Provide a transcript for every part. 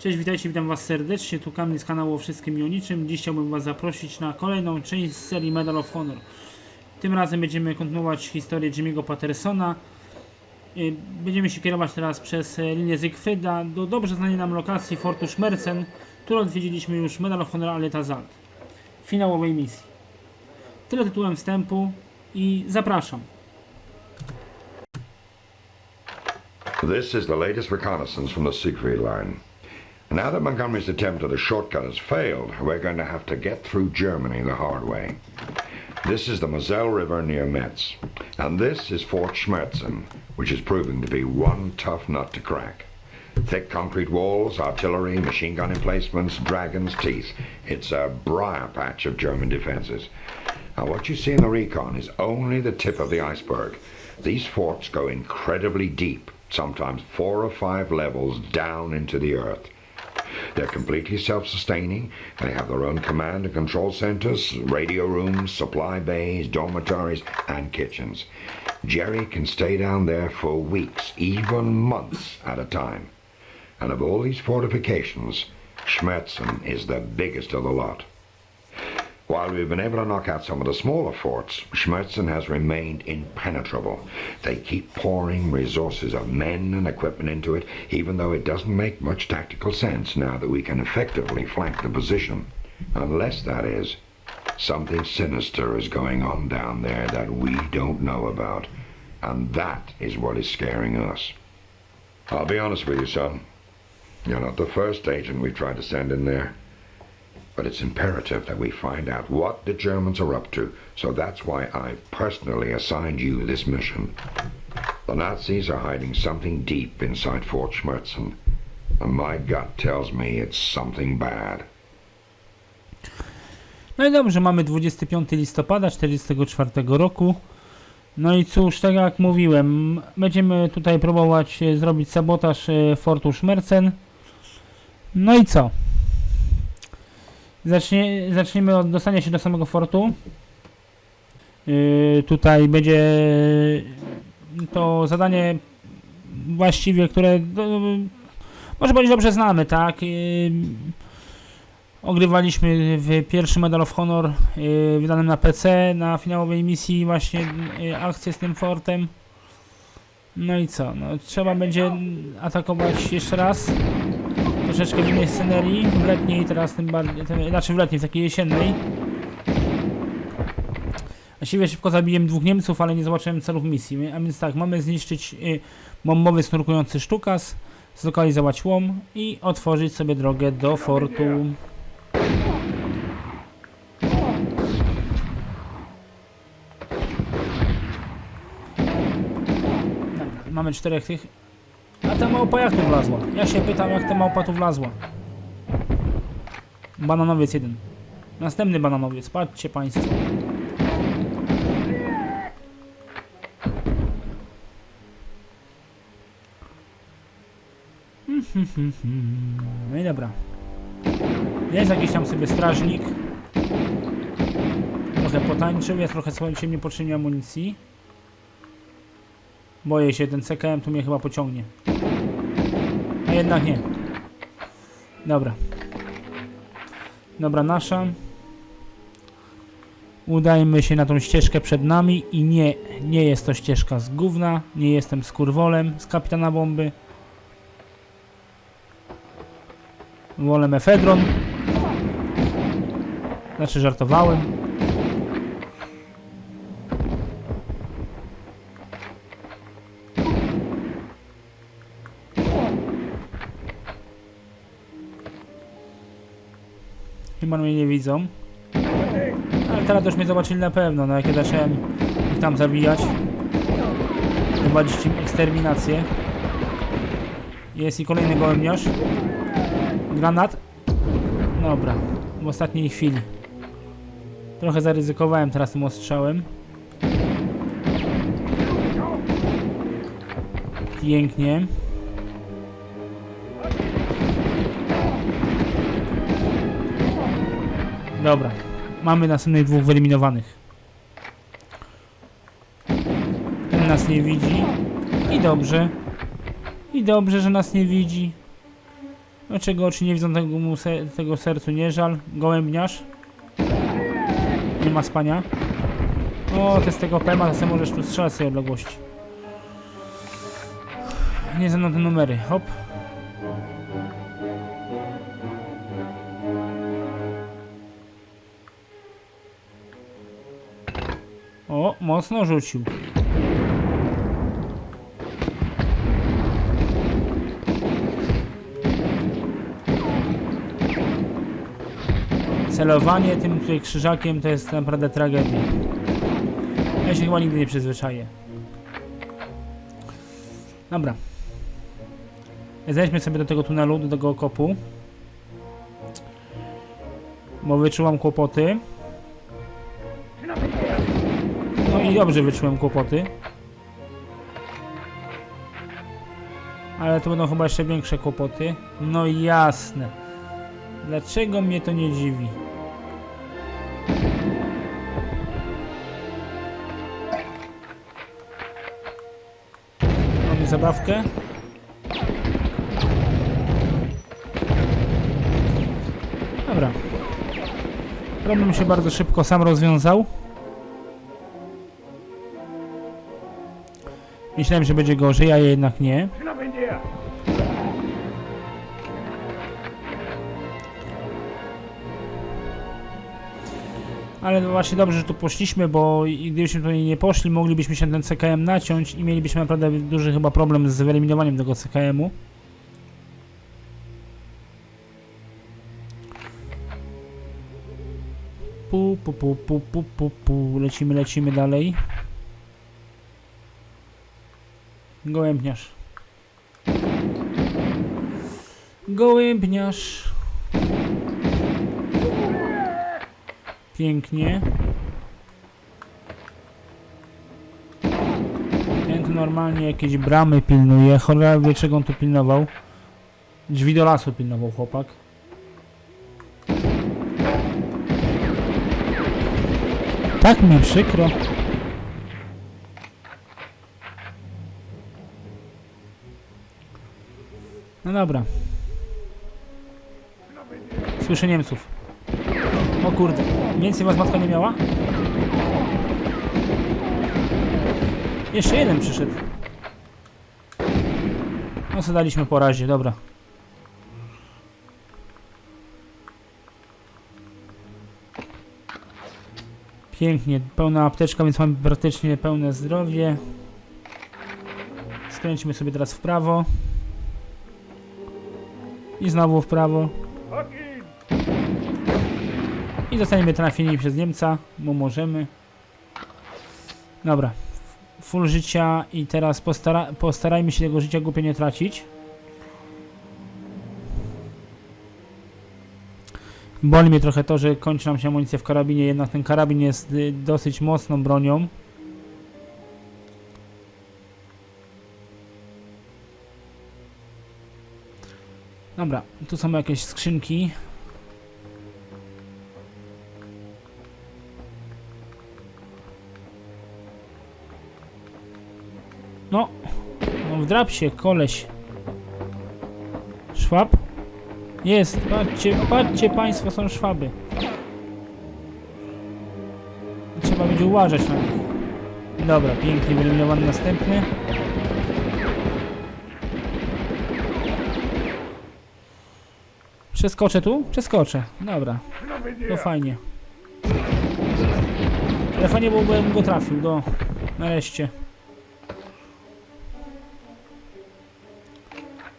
Cześć, witajcie, witam Was serdecznie. Tu Kamil z kanału o wszystkim i o niczym. Dziś chciałbym Was zaprosić na kolejną część z serii Medal of Honor. Tym razem będziemy kontynuować historię Jimmy'ego Pattersona. Y, Będziemy się kierować teraz przez e, linię Zygfryda do dobrze znanej nam lokacji Fortu Schmerzen, którą odwiedziliśmy już Medal of Honor Aleta Zalt. Finałowej misji. Tyle tytułem wstępu i zapraszam. This is the latest reconnaissance from the Siegfried Line. Now that Montgomery's attempt at a shortcut has failed, we're going to have to get through Germany the hard way. This is the Moselle River near Metz, and this is Fort Schmerzen, which is proving to be one tough nut to crack. Thick concrete walls, artillery, machine gun emplacements, dragon's teeth. It's a briar patch of German defenses. Now, what you see in the recon is only the tip of the iceberg. These forts go incredibly deep, sometimes four or five levels down into the earth. They're completely self-sustaining. They have their own command and control centers, radio rooms, supply bays, dormitories, and kitchens. Jerry can stay down there for weeks, even months at a time. And of all these fortifications, Schmerzen is the biggest of the lot. While we've been able to knock out some of the smaller forts, Schmerzen has remained impenetrable. They keep pouring resources of men and equipment into it, even though it doesn't make much tactical sense now that we can effectively flank the position. Unless, that is, something sinister is going on down there that we don't know about. And that is what is scaring us. I'll be honest with you, son. You're not the first agent we've tried to send in there. But it's imperative that we find out what the Germans are up to, so that's why I've personally assigned you this mission. The Nazis are hiding something deep inside Fort Schmerzen, and my gut tells me it's something bad. No i dobrze, mamy 25 listopada 44 roku. No i cóż, tak jak mówiłem, będziemy tutaj próbować e, zrobić sabotaż e, Fortu Schmerzen. No i co? Zacznie, zaczniemy od dostania się do samego fortu. Yy, tutaj będzie to zadanie właściwie, które no, może być dobrze znamy, tak? Yy, Ogrywaliśmy w pierwszym Medal of Honor yy, wydanym na PC na finałowej misji właśnie yy, akcję z tym fortem. No i co? No, trzeba będzie atakować jeszcze raz. Troszeczkę w innej scenerii, w letniej teraz tym bardziej, tym, znaczy w letniej, w takiej jesiennej. Właściwie szybko zabiłem dwóch Niemców, ale nie zobaczyłem celów misji. A więc tak, mamy zniszczyć y, bombowy snurkujący sztukas, zlokalizować łom i otworzyć sobie drogę do fortu. Mamy czterech tych. A ta małpa jak tu wlazła? Ja się pytam, jak ta małpa tu wlazła. Bananowiec jeden. Następny bananowiec, patrzcie państwo. No i dobra. Jest jakiś tam sobie strażnik. Trochę potańczył, ja trochę swoim się nie poczynił amunicji. Boję się, ten CKM tu mnie chyba pociągnie. A jednak nie. Dobra. Dobra, nasza. Udajmy się na tą ścieżkę przed nami i nie, nie jest to ścieżka z gówna, nie jestem skurwolem z kapitana bomby. Wolę mefedron. Znaczy żartowałem. Chyba mnie nie widzą. Ale teraz już mnie zobaczyli na pewno, no jak ja zacząłem ich tam zabijać. Prowadzić im eksterminację. Jest i kolejny gołębniarz. Granat. Dobra, w ostatniej chwili. Trochę zaryzykowałem teraz tym ostrzałem. Pięknie. Dobra, mamy następnych dwóch wyeliminowanych. Ten nas nie widzi. I dobrze. I dobrze, że nas nie widzi. Dlaczego oczy nie widzą tego, mu se, tego sercu nie żal? Gołębniarz. Nie ma spania. O, to z tego PMA, to sobie możesz tu strzelać tej odległości. Nie znam te numery. Hop. Mocno rzucił. Celowanie tym tutaj krzyżakiem to jest naprawdę tragedia. Ja się chyba nigdy nie przyzwyczaję. Dobra. Zejdźmy sobie do tego tunelu, do tego okopu. Bo wyczułam kłopoty. I dobrze wyczułem kłopoty. Ale to będą chyba jeszcze większe kłopoty. No jasne. Dlaczego mnie to nie dziwi? Mamy zabawkę. Dobra. Problem się bardzo szybko sam rozwiązał. Myślałem, że będzie gorzej, a jednak nie. Ale no właśnie dobrze, że tu poszliśmy, bo gdybyśmy tutaj nie poszli, moglibyśmy się ten CKM naciąć i mielibyśmy naprawdę duży chyba problem z wyeliminowaniem tego CKM-u. Pu, pu, pu, pu, pu, pu, pu. Lecimy, lecimy dalej. Gołębniarz. Gołębniarz. Pięknie. Ten normalnie jakieś bramy pilnuje. Cholera wie czego on tu pilnował. Drzwi do lasu pilnował chłopak. Tak mi przykro. No dobra. Słyszę Niemców. O kurde, więcej was matka nie miała? Jeszcze jeden przyszedł. No co daliśmy po razie, dobra. Pięknie, pełna apteczka, więc mamy praktycznie pełne zdrowie. Skręcimy sobie teraz w prawo. I znowu w prawo. I zostaniemy trafieni przez Niemca, bo możemy. Dobra. Full życia i teraz postara postarajmy się tego życia głupio nie tracić. Boli mnie trochę to, że kończy nam się amunicja w karabinie, jednak ten karabin jest y, dosyć mocną bronią. Dobra, tu są jakieś skrzynki. No, no wdrap się, koleś. Szwab? Jest, patrzcie, patrzcie państwo, są szwaby. Trzeba będzie uważać na nich. Dobra, pięknie wyeliminowany następny. Przeskoczę tu? Przeskoczę. Dobra. To fajnie. Ale fajnie byłoby, jakbym go trafił, do... Nareszcie.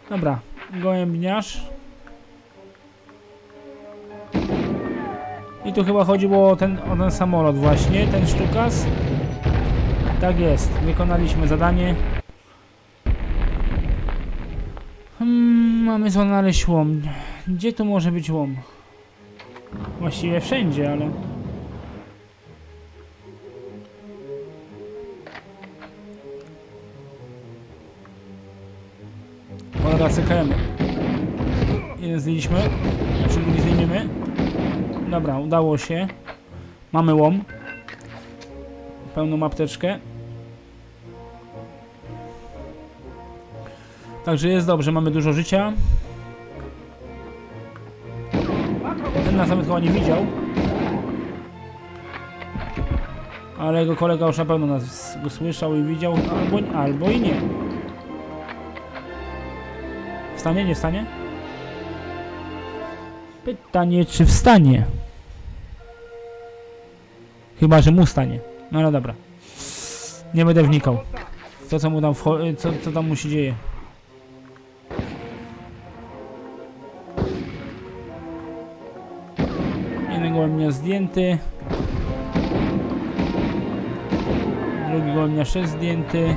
Dobra, gołębniarz. I tu chyba chodziło o ten, o ten samolot właśnie, ten sztukas. Tak jest, wykonaliśmy zadanie. Hmm, mamy znaleźć łom. Gdzie tu może być łom? Właściwie wszędzie, ale... Cholera, cykajemy. Jeden zdjęliśmy. Znaczy drugi zdejmiemy. Dobra, udało się. Mamy łom. Pełną apteczkę. Także jest dobrze, mamy dużo życia. Ten nas nawet chyba nie widział. Ale jego kolega już na pewno nas usłyszał i widział, albo, albo i nie. Wstanie, nie wstanie? Pytanie, czy wstanie? Chyba, że mu stanie. No ale dobra. Nie będę wnikał. Co, co mu tam co, co tam mu się dzieje. Gołębnia zdjęty. Drugi gołębnia też zdjęty.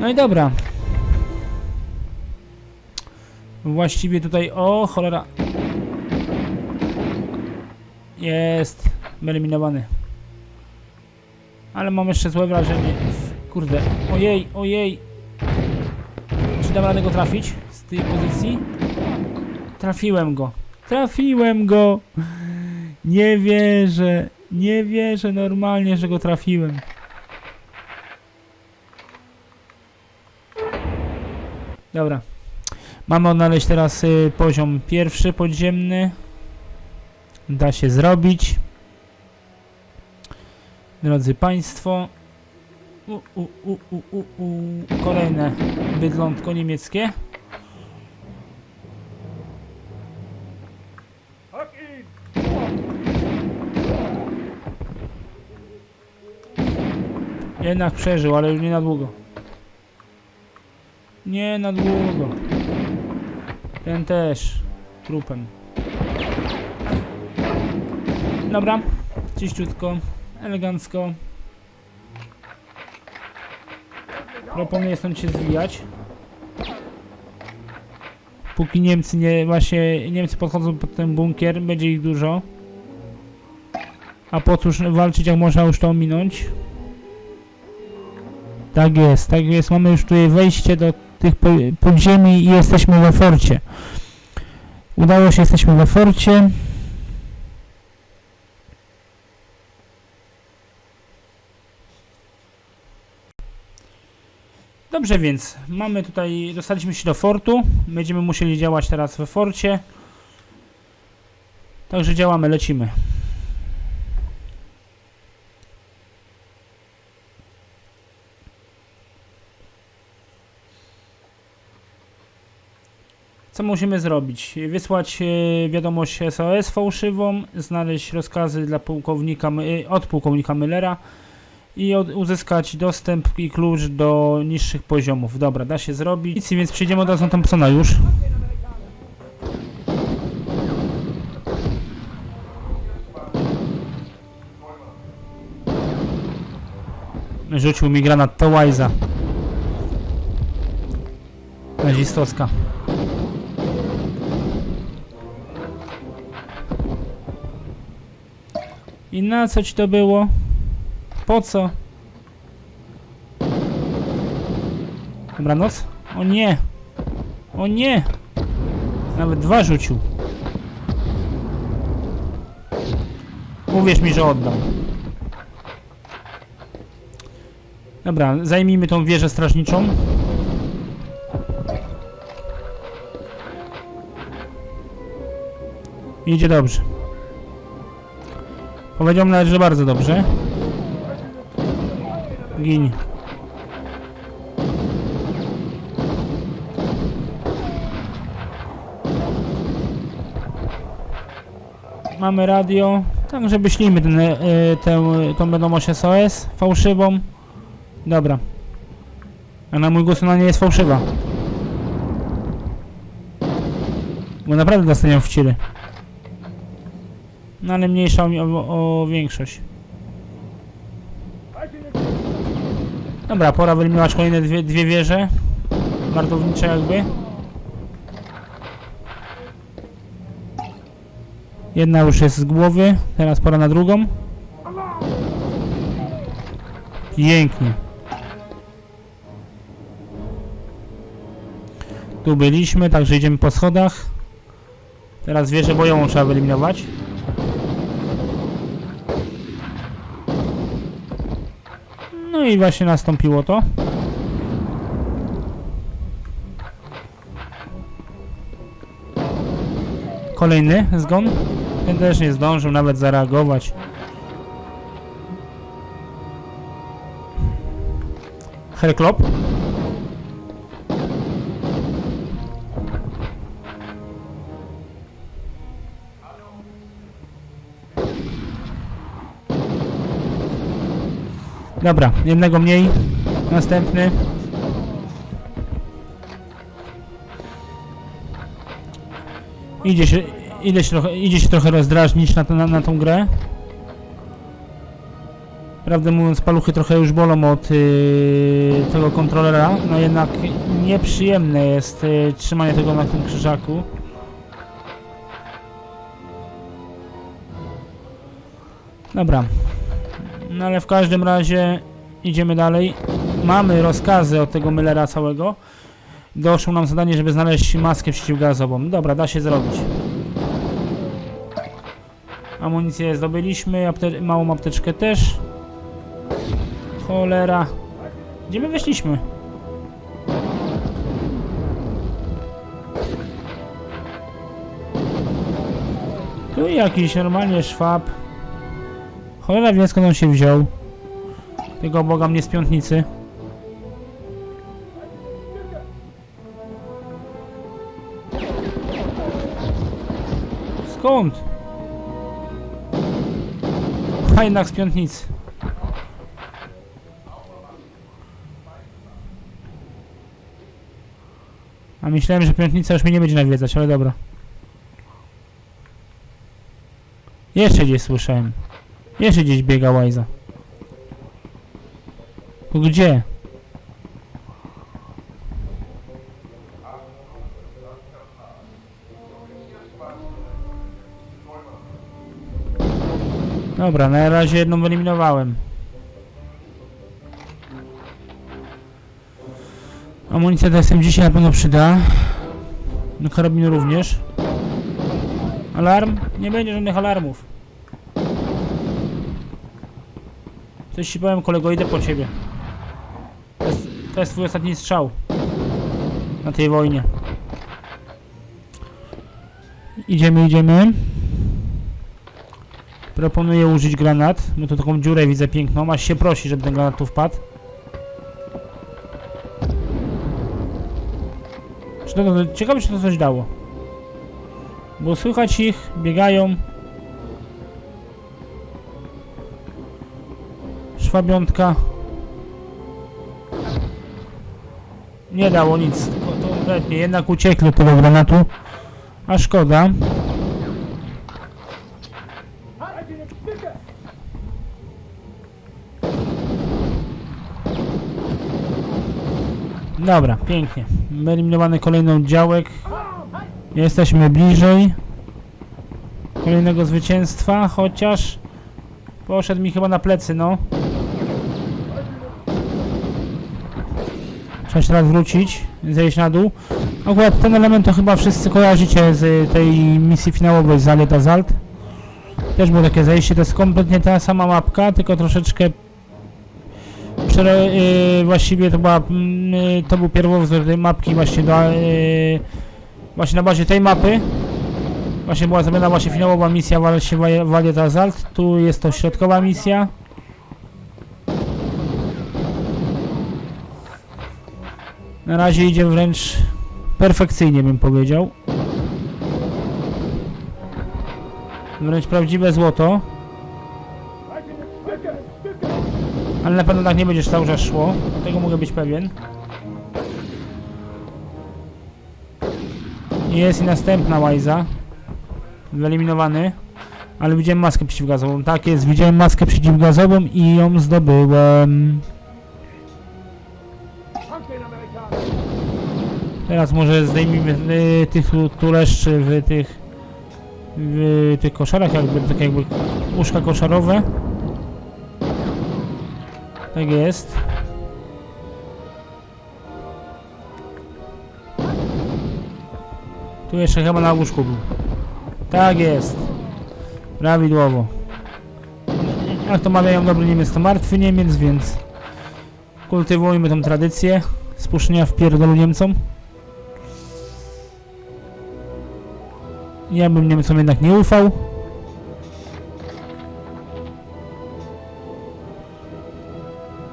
No i dobra. Właściwie tutaj... O, cholera. Jest. Wyeliminowany. Ale mam jeszcze złe wrażenie. Kurde. Ojej, ojej. Czy dam radę go trafić z tej pozycji? Trafiłem go. Trafiłem go. Nie wierzę. Nie wierzę normalnie, że go trafiłem. Dobra. Mamy odnaleźć teraz y, poziom pierwszy podziemny. Da się zrobić. Drodzy Państwo. U, u, u, u, u, u. Kolejne bydlątko niemieckie. Jednak przeżył, ale już nie na długo. Nie na długo. Ten też. Trupem. Dobra. Czyściutko. Elegancko. Proponuję stąd się zwijać. Póki Niemcy nie, właśnie Niemcy podchodzą pod ten bunkier, będzie ich dużo. A po cóż walczyć, jak można już to ominąć? Tak jest, tak jest. Mamy już tutaj wejście do tych po, podziemi i jesteśmy we forcie. Udało się, jesteśmy we forcie. Dobrze więc, mamy tutaj, dostaliśmy się do fortu. Będziemy musieli działać teraz we forcie. Także działamy, lecimy. Co musimy zrobić? Wysłać e, wiadomość SOS fałszywą, znaleźć rozkazy dla pułkownika, My- od pułkownika Müllera i uzyskać dostęp i klucz do niższych poziomów. Dobra, da się zrobić. Więc przejdziemy od razu na Thompsona już. Rzucił mi granat to Wise'a. Nazistowska. I na co ci to było? Po co? Dobranoc? O nie! O nie! Nawet dwa rzucił. Uwierz mi, że oddam. Dobra, zajmijmy tą wieżę strażniczą. Idzie dobrze. Powiedział nawet, że bardzo dobrze. Gin. Mamy radio, także wyślijmy ten, e, tę, tą wiadomość SOS fałszywą. Dobra. A na mój głos ona nie jest fałszywa. Bo naprawdę dostaniemy w ciry. No ale mniejsza o, o, większość. Dobra, pora wyeliminować kolejne dwie, dwie wieże. Martownicze jakby. Jedna już jest z głowy, teraz pora na drugą. Pięknie. Tu byliśmy, także idziemy po schodach. Teraz wieżę bojową trzeba wyeliminować. No i właśnie nastąpiło to. Kolejny zgon. Ten też nie zdążył nawet zareagować. Herklop. Dobra, jednego mniej. Następny. Idzie się, idzie się, trochę, idzie się trochę rozdrażnić na, na, na tą grę. Prawdę mówiąc, paluchy trochę już bolą od yy, tego kontrolera. No jednak nieprzyjemne jest yy, trzymanie tego na tym krzyżaku. Dobra. No ale w każdym razie idziemy dalej. Mamy rozkazy od tego Millera całego. Doszło nam zadanie, żeby znaleźć maskę przeciwgazową. Dobra, da się zrobić. Amunicję zdobyliśmy, apte małą apteczkę też. Cholera. Gdzie my weszliśmy? Tu jakiś normalnie szwab. Cholera wie skąd on się wziął. Tego boga mnie z piątnicy. Skąd? A jednak z piątnicy. A myślałem, że piątnica już mnie nie będzie nawiedzać, ale dobra. Jeszcze gdzieś słyszałem. Jeszcze gdzieś biega Łajza. Gdzie? Dobra, na razie jedną wyeliminowałem. Amunicja do SMG się na pewno przyda. Do karabinu również. Alarm? Nie będzie żadnych alarmów. Coś ci powiem kolego, idę po ciebie. To jest, to jest twój ostatni strzał. Na tej wojnie. Idziemy, idziemy. Proponuję użyć granat, bo tu taką dziurę widzę piękną, aż się prosi, żeby ten granat tu wpadł. To, to, ciekawe, czy to coś dało. Bo słychać ich, biegają. Szwabiątka. Nie dało nic, kompletnie, jednak uciekli tego granatu. A szkoda. Dobra, pięknie. Wyeliminowany kolejny oddziałek. Jesteśmy bliżej kolejnego zwycięstwa, chociaż poszedł mi chyba na plecy, no. Trzeba jeszcze raz wrócić, zejść na dół. Akurat ten element to chyba wszyscy kojarzycie z tej misji finałowej z Allied Assault. Też było takie zejście, to jest kompletnie ta sama mapka, tylko troszeczkę Przere, yy, właściwie to była, yy, to był pierwowzór tej mapki właśnie do, yy, właśnie na bazie tej mapy właśnie była zrobiona właśnie finałowa misja właśnie w Valiant Assault, tu jest to środkowa misja na razie idzie wręcz perfekcyjnie bym powiedział wręcz prawdziwe złoto Ale na pewno tak nie będziesz cały czas szło. Tego mogę być pewien. Jest i następna łajza. Wyeliminowany. Ale widziałem maskę przeciwgazową. Tak jest, widziałem maskę przeciwgazową i ją zdobyłem. Teraz może zdejmijmy y, tych tu, tu leszczy w tych w tych koszarach, jakby tak jakby uszka koszarowe. Tak jest. Tu jeszcze chyba na łóżku był. Tak jest. Prawidłowo. Jak to mawiają dobry Niemiec, to martwy Niemiec, więc kultywujmy tą tradycję spuszczenia w pierdolu Niemcom. Ja bym Niemcom jednak nie ufał.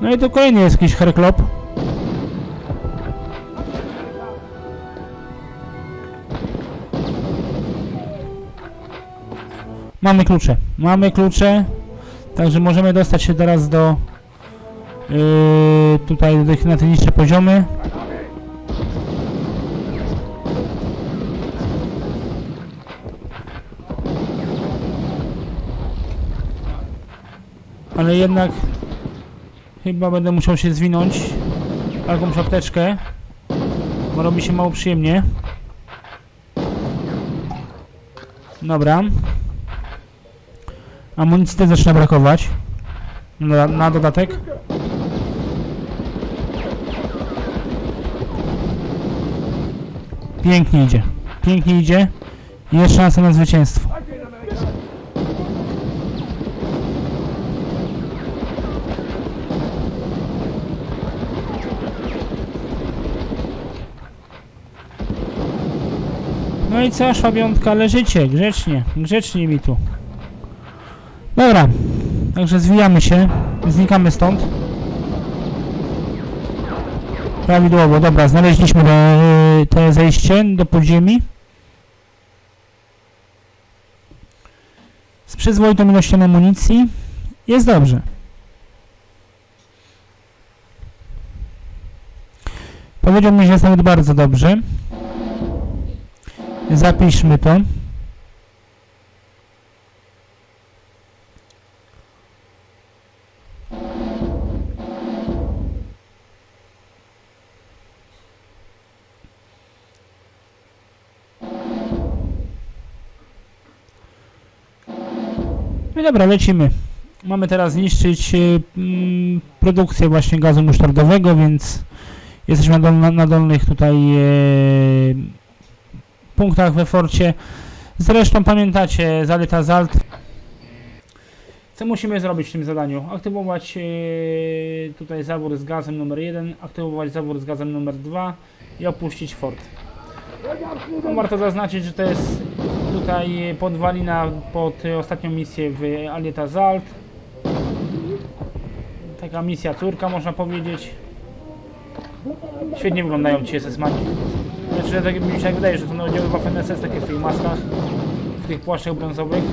No i to kolejny jest jakiś herklop. Mamy klucze. Mamy klucze. Także możemy dostać się teraz do yy, tutaj tych na te niższe poziomy. Ale jednak chyba będę musiał się zwinąć jakąś apteczkę, bo robi się mało przyjemnie. Dobra. Amunicji też zaczyna brakować. Na, na dodatek. Pięknie idzie. Pięknie idzie. Jest szansa na zwycięstwo. No i co, szwabiątka, leżycie, grzecznie, grzecznie mi tu. Dobra, także zwijamy się, znikamy stąd. Prawidłowo, dobra, znaleźliśmy te, te zejście do podziemi. Z przyzwoitą ilością amunicji jest dobrze. Powiedziałbym, że jest nawet bardzo dobrze. Zapiszmy to. No dobra, lecimy. Mamy teraz zniszczyć y, mm, produkcję właśnie gazu musztardowego, więc jesteśmy na, na, dolnych tutaj e, punktach we forcie. Zresztą pamiętacie, zaleta zalt. Co musimy zrobić w tym zadaniu? Aktywować e, tutaj zabór z gazem numer 1, aktywować zabór z gazem numer 2 i opuścić fort. No, warto zaznaczyć, że to jest tutaj podwalina pod ostatnią misję w Alieta Zalt. Taka misja córka można powiedzieć. Świetnie wyglądają ci SS-mani. Znaczy, tak mi się tak wydaje, że są oddziały Waffen SS takie w tych maskach, w tych płaszczach brązowych.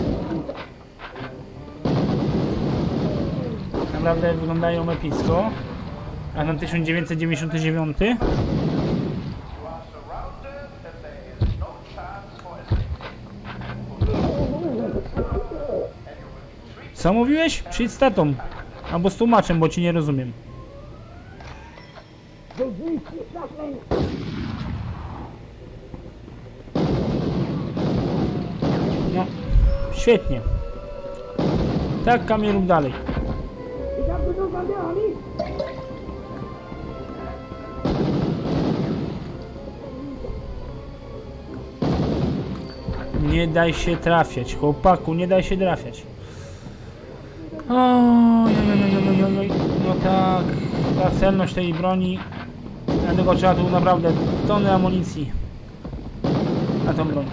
Naprawdę wyglądają epicko. A na 1999 Co mówiłeś? Przyjdź z tatą. Albo z tłumaczem, bo ci nie rozumiem. No, świetnie. Tak, Kamil, rób dalej. Nie daj się trafiać, chłopaku, nie daj się trafiać. Oj. No tak, ta celność tej broni. Dlatego trzeba tu naprawdę tony amunicji na tą broń.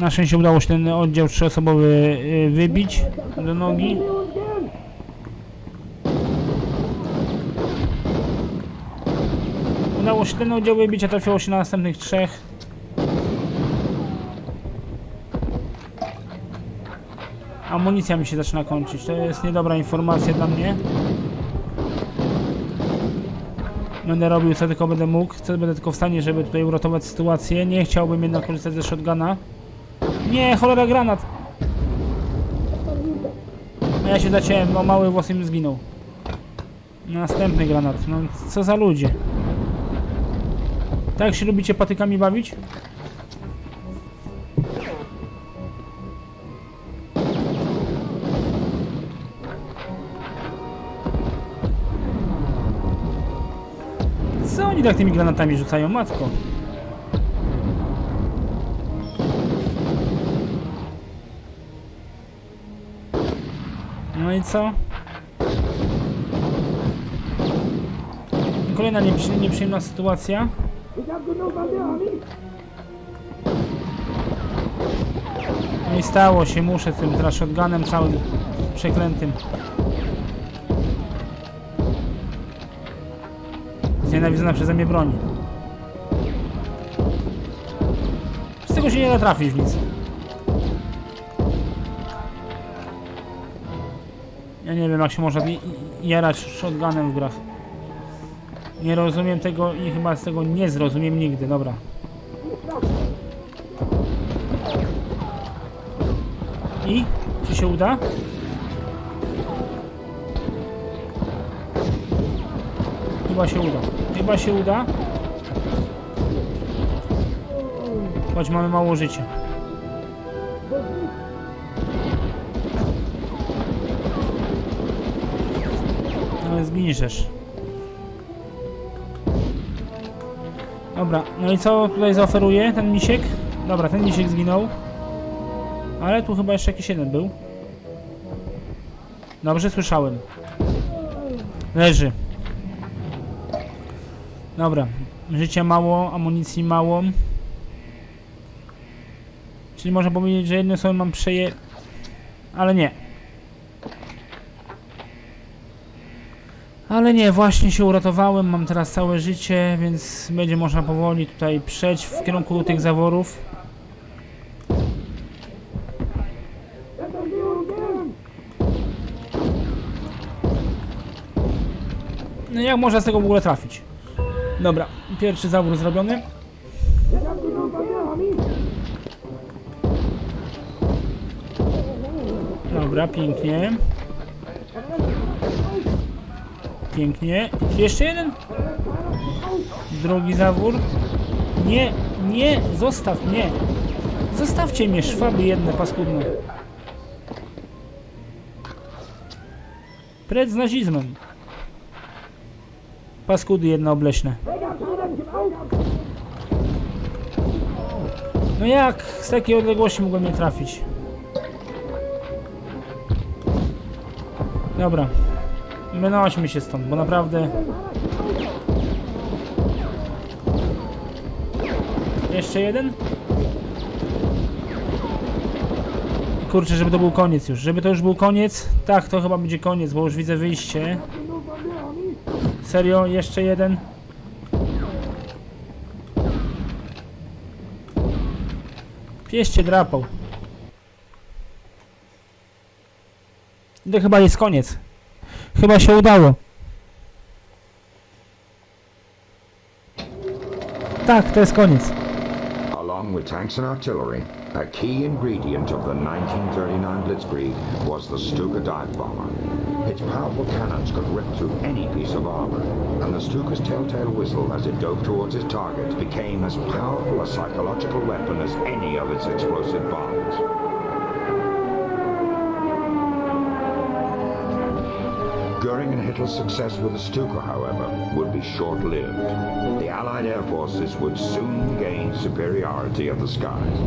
Na szczęście udało się ten oddział trzyosobowy y, wybić do nogi. Udało się ten oddział wybić, a trafiło się na następnych trzech. Amunicja mi się zaczyna kończyć. To jest niedobra informacja dla mnie. Będę robił co tylko będę mógł. Co będę tylko w stanie, żeby tutaj uratować sytuację. Nie chciałbym jednak korzystać ze shotguna. Nie, cholera granat! Ja się zaciąłem, no mały włos im zginął. Następny granat. No co za ludzie. Tak się lubicie patykami bawić? Co oni tak tymi granatami rzucają, matko? No i co? Kolejna nieprzy- nieprzyjemna sytuacja. No i stało się, muszę tym teraz shotgunem całym przeklętym. Znienawidzona przeze mnie broń. Z tego się nie da trafić w nic. Ja nie wiem jak się można jarać shotgunem w grach. Nie rozumiem tego i chyba z tego nie zrozumiem nigdy, dobra. I? Czy się uda? Chyba się uda. Chyba się uda. Choć mamy mało życia. Zginiesz. Dobra, no i co tutaj zaoferuje ten misiek? Dobra, ten misiek zginął. Ale tu chyba jeszcze jakiś jeden był. Dobrze słyszałem. Leży. Dobra. Życia mało, amunicji mało. Czyli można powiedzieć, że jedne sobie mam przeje... Ale nie. Ale nie, właśnie się uratowałem, mam teraz całe życie, więc będzie można powoli tutaj przejść w kierunku tych zaworów. No jak można z tego w ogóle trafić? Dobra, pierwszy zawór zrobiony. Dobra, pięknie. Pięknie. Jeszcze jeden? Drugi zawór. Nie, nie, zostaw mnie. Zostawcie mnie, szwaby jedne paskudne. Precz z nazizmem. Paskudy jedne obleśne. No jak z takiej odległości mogłem nie trafić? Dobra. Wynośmy się stąd, bo naprawdę... Jeszcze jeden? Kurczę, żeby to był koniec już. Żeby to już był koniec. Tak, to chyba będzie koniec, bo już widzę wyjście. Serio? Jeszcze jeden? Pieście drapał. To chyba jest koniec. Chyba się udało. Tak, to jest koniec. Along with tanks and artillery, a key ingredient of the 1939 Blitzkrieg was the Stuka dive bomber. Its powerful cannons could rip through any piece of armor, and the Stuka's telltale whistle as it dove towards its target became as powerful a psychological weapon as any of its explosive bombs. And Hitler's success with the Stuka, however, would be short-lived. The Allied air forces would soon gain superiority of the skies.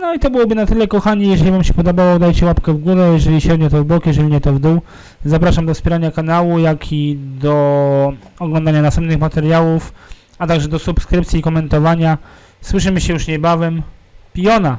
No i to byłoby na tyle, kochani. Jeżeli Wam się podobało, dajcie łapkę w górę. Jeżeli średnio, to w bok, jeżeli nie, to w dół. Zapraszam do wspierania kanału, jak i do oglądania następnych materiałów, a także do subskrypcji i komentowania. Słyszymy się już niebawem. Piona!